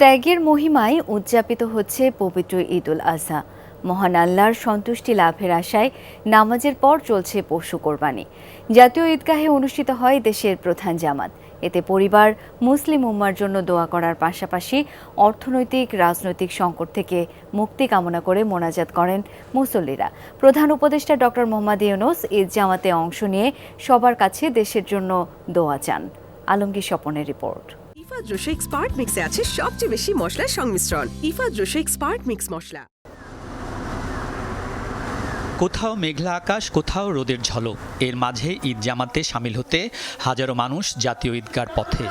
ত্যাগের মহিমায় উদযাপিত হচ্ছে পবিত্র ঈদুল আজহা। মহান আল্লাহর সন্তুষ্টি লাভের আশায় নামাজের পর চলছে পশু কোরবানি। জাতীয় ঈদগাহে অনুষ্ঠিত হয় দেশের প্রধান জামাত। এতে পরিবার, মুসলিম উম্মার জন্য দোয়া করার পাশাপাশি অর্থনৈতিক, রাজনৈতিক সংকট থেকে মুক্তি কামনা করে মোনাজাত করেন মুসল্লিরা। প্রধান উপদেষ্টা ডক্টর মোহাম্মদ ইউনুস ঈদ জামাতে অংশ নিয়ে সবার কাছে দেশের জন্য দোয়া চান। আলমগীর স্বপনের রিপোর্ট। ইফা জোশেক এক্সপার্ট মিক্সে আছে সবচেয়ে বেশি মশলার সংমিশ্রণ। ইফা জোশেক স্পার্ট মিক্স মশলা। কোথাও মেঘলা আকাশ, কোথাও রোদের ঝলক। এর মাঝে ঈদ জামাতে সামিল হতে হাজারো মানুষ জাতীয় ঈদগার পথে।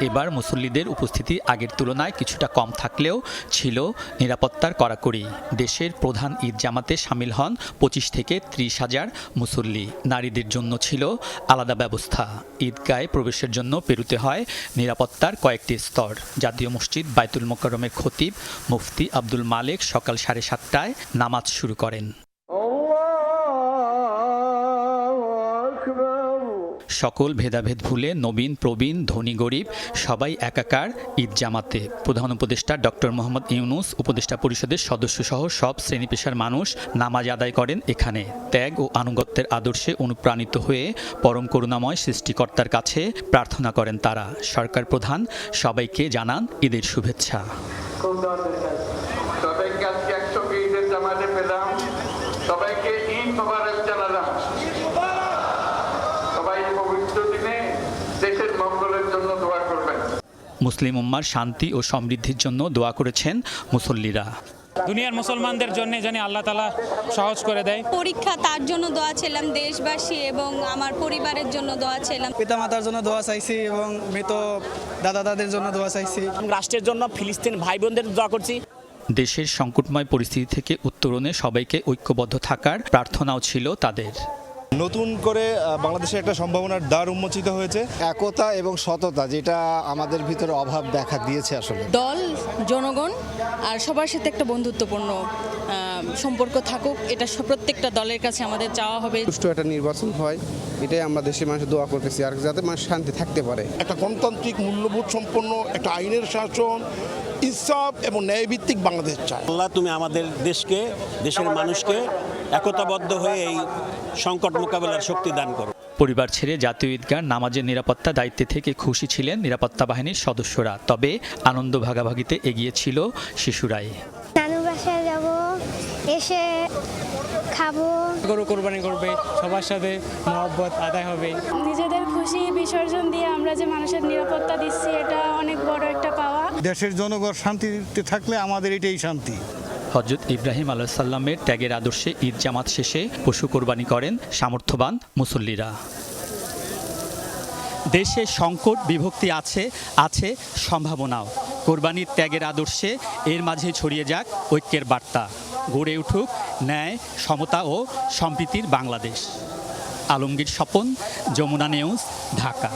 এবার মুসল্লিদের উপস্থিতি আগের তুলনায় কিছুটা কম থাকলেও ছিল নিরাপত্তার কড়াকড়ি। দেশের প্রধান ঈদ জামাতে সামিল হন পঁচিশ থেকে ত্রিশ হাজার মুসল্লি। নারীদের জন্য ছিল আলাদা ব্যবস্থা। ঈদগায় প্রবেশের জন্য পেরুতে হয় নিরাপত্তার কয়েকটি স্তর। জাতীয় মসজিদ বাইতুল মোকাররমের খতিব মুফতি আব্দুল মালেক সকাল সাড়ে সাতটায় নামাজ শুরু করেন। সকল ভেদাভেদ ভুলে নবীন, প্রবীণ, ধনী, গরিব, সবাই একাকার ঈদ জামাতে। প্রধান উপদেষ্টা ডক্টর মোহাম্মদ ইউনুস, উপদেষ্টা পরিষদের সদস্য সহ সব শ্রেণি পেশার মানুষ নামাজ আদায় করেন এখানে। ত্যাগ ও আনুগত্যের আদর্শে অনুপ্রাণিত হয়ে পরম করুণাময় সৃষ্টিকর্তার কাছে প্রার্থনা করেন তারা। সরকার প্রধান, সবাইকে জানান ঈদের শুভেচ্ছা। সবাইকে ঈদ মোবারক জানালাম সবাই পবিত্র দিনে দেশের মঙ্গলের জন্য দোয়া করবেন মুসলিম উম্মার শান্তি ও সমৃদ্ধির জন্য দোয়া করেছেন মুসল্লিরা। দুনিয়ার মুসলমানদের জন্য যেন আল্লাহ তালা সহজ করে দেয়। পরীক্ষা তার জন্য দোয়া ছিলাম দেশবাসী এবং আমার পরিবারের জন্য দোয়া ছিলাম। পিতা মাতার জন্য দোয়া চাইছি এবং মৃত দাদা দাদের জন্য দোয়া চাইছি। রাষ্ট্রের জন্য ফিলিস্তিন ভাই বোনদের দোয়া করছি। দেশের সংকটময় পরিস্থিতি থেকে উত্তরণে সবাইকে ঐক্যবদ্ধ থাকার প্রার্থনাও ছিল তাদের। নতুন করে বাংলাদেশে একটা সম্ভাবনার দ্বার উন্মোচিত হয়েছে। একতা এবং সততা যেটা আমাদের ভিতরে অভাব দেখা দিয়েছে আসলে। দল জনগণ আর সবার সাথে একটা বন্ধুত্বপূর্ণ সম্পর্ক থাকুক এটা সব- প্রত্যেকটা দলের কাছে আমাদের চাওয়া হবে। সুষ্ঠু একটা নির্বাচন হয় এটাই আমরা দেশের মানুষের দোয়া করতেছি আর যাতে মানুষ শান্তি থাকতে পারে। একটা গণতান্ত্রিক মূল্যবোধ সম্পন্ন একটা আইনের শাসন ইনসাফ এবং ন্যায়ভিত্তিক বাংলাদেশ চায়। আল্লাহ তুমি আমাদের দেশকে দেশের মানুষকে একতাবদ্ধ হয়ে এই সংকট মোকাবেলার শক্তি দান করো পরিবার ছেড়ে জাতীয় ঈদগার নামাজের নিরাপত্তা দায়িত্বে থেকে খুশি ছিলেন নিরাপত্তা বাহিনীর সদস্যরা। তবে আনন্দ ভাগাভাগিতে এগিয়ে ছিল শিশুরাই। নানু বাসায় যাব এসে খাব। গরু কোরবানি করবে সবার সাথে মহব্বত আদায় হবে। নিজেদের খুশি বিসর্জন দিয়ে আমরা যে মানুষের নিরাপত্তা দিচ্ছি এটা অনেক বড় একটা পাওয়া। দেশের জনগণ শান্তিতে থাকলে আমাদের এটাই শান্তি। হজরত ইব্রাহিম আল্লাহ সাল্লামের ত্যাগের আদর্শে ঈদ জামাত শেষে পশু কোরবানি করেন সামর্থ্যবান মুসল্লিরা। দেশে সংকট, বিভক্তি আছে আছে সম্ভাবনাও। কোরবানির ত্যাগের আদর্শে এর মাঝে ছড়িয়ে যাক ঐক্যের বার্তা। গড়ে উঠুক ন্যায়, সমতা ও সম্প্রীতির বাংলাদেশ। আলমগীর স্বপন, যমুনা নিউজ, ঢাকা।